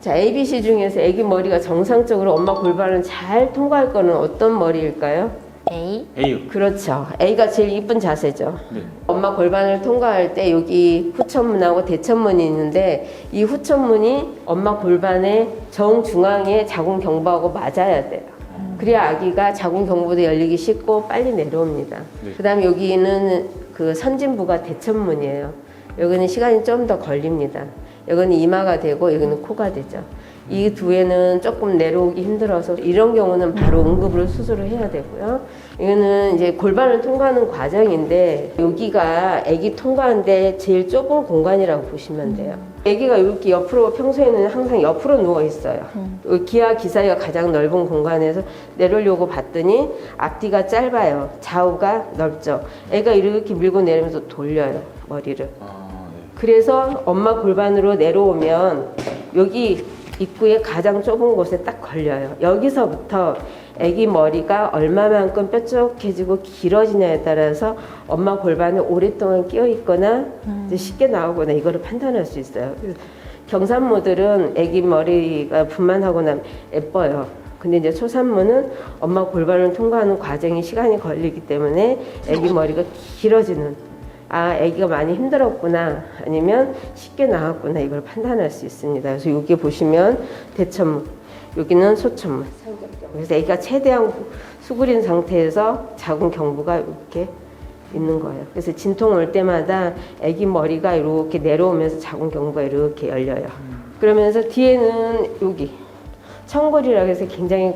자, ABC 중에서 아기 머리가 정상적으로 엄마 골반을 잘 통과할 거는 어떤 머리일까요? A. A요. 그렇죠. A가 제일 이쁜 자세죠. 네. 엄마 골반을 통과할 때 여기 후천문하고 대천문이 있는데 이 후천문이 엄마 골반의 정중앙에 자궁 경부하고 맞아야 돼요. 그래야 아기가 자궁 경부도 열리기 쉽고 빨리 내려옵니다. 네. 그 다음에 여기는 그 선진부가 대천문이에요. 여기는 시간이 좀 더 걸립니다. 여기는 이마가 되고 여기는 코가 되죠. 이 두에는 조금 내려오기 힘들어서 이런 경우는 바로 응급으로 수술을 해야 되고요. 이거는 이제 골반을 통과하는 과정인데 여기가 아기 통과하는데 제일 좁은 공간이라고 보시면 돼요. 아기가 이렇게 옆으로 평소에는 항상 옆으로 누워 있어요. 이 기아 기사가 가장 넓은 공간에서 내려오려고 봤더니 앞뒤가 짧아요. 좌우가 넓죠. 애가 이렇게 밀고 내리면서 돌려요 머리를. 그래서 엄마 골반으로 내려오면 여기 입구에 가장 좁은 곳에 딱 걸려요. 여기서부터 아기 머리가 얼마만큼 뾰족해지고 길어지냐에 따라서 엄마 골반에 오랫동안 끼어 있거나 이제 쉽게 나오거나 이거를 판단할 수 있어요. 그래서 경산모들은 아기 머리가 분만하고 나면 예뻐요. 근데 이제 초산모는 엄마 골반을 통과하는 과정이 시간이 걸리기 때문에 아기 머리가 길어지는 아, 아기가 많이 힘들었구나 아니면 쉽게 나왔구나 이걸 판단할 수 있습니다. 그래서 여기 보시면 대천문, 여기는 소천문. 그래서 아기가 최대한 수그린 상태에서 자궁 경부가 이렇게 있는 거예요. 그래서 진통 올 때마다 아기 머리가 이렇게 내려오면서 자궁 경부가 이렇게 열려요. 그러면서 뒤에는 여기 청골이라고 해서 굉장히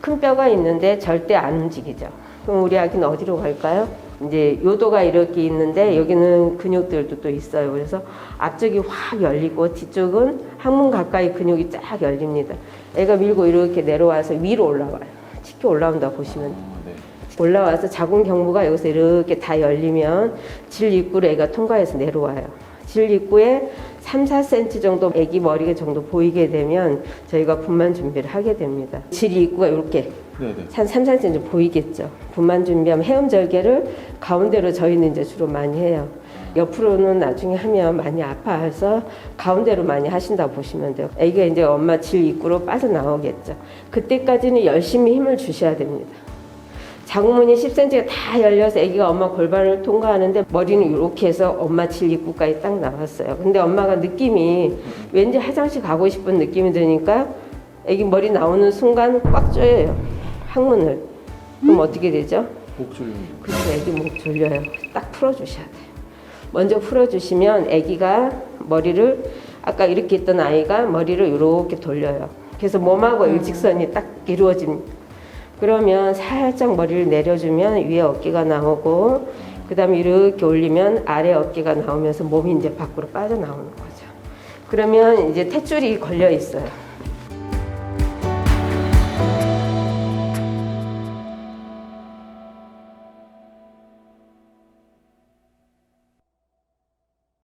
큰 뼈가 있는데 절대 안 움직이죠. 그럼 우리 아기는 어디로 갈까요? 이제 요도가 이렇게 있는데 여기는 근육들도 또 있어요. 그래서 앞쪽이 확 열리고 뒤쪽은 항문 가까이 근육이 쫙 열립니다. 애가 밀고 이렇게 내려와서 위로 올라와요. 치켜 올라온다 보시면. 아, 네. 올라와서 자궁 경부가 여기서 이렇게 다 열리면 질 입구로 애가 통과해서 내려와요. 질 입구에 3, 4cm 정도 애기 머리 정도 보이게 되면 저희가 분만 준비를 하게 됩니다. 질 입구가 이렇게 네, 네. 한 3, 4cm 보이겠죠. 분만 준비하면 헤엄 절개를 가운데로 저희는 이제 주로 많이 해요. 옆으로는 나중에 하면 많이 아파해서 가운데로 많이 하신다고 보시면 돼요. 애기가 이제 엄마 질 입구로 빠져나오겠죠. 그때까지는 열심히 힘을 주셔야 됩니다. 자궁문이 10cm가 다 열려서 아기가 엄마 골반을 통과하는데 머리는 이렇게 해서 엄마 질 입구까지 딱 나왔어요. 근데 엄마가 느낌이 왠지 화장실 가고 싶은 느낌이 드니까 아기 머리 나오는 순간 꽉 조여요. 항문을. 그럼 어떻게 되죠? 목 졸리는 그래서 애기 목 졸려요. 딱 풀어주셔야 돼요. 먼저 풀어주시면 아기가 머리를 아까 이렇게 있던 아이가 머리를 이렇게 돌려요. 그래서 몸하고 일직선이 딱 이루어집니다. 그러면 살짝 머리를 내려주면 위에 어깨가 나오고 그 다음에 이렇게 올리면 아래 어깨가 나오면서 몸이 이제 밖으로 빠져나오는 거죠. 그러면 이제 탯줄이 걸려 있어요.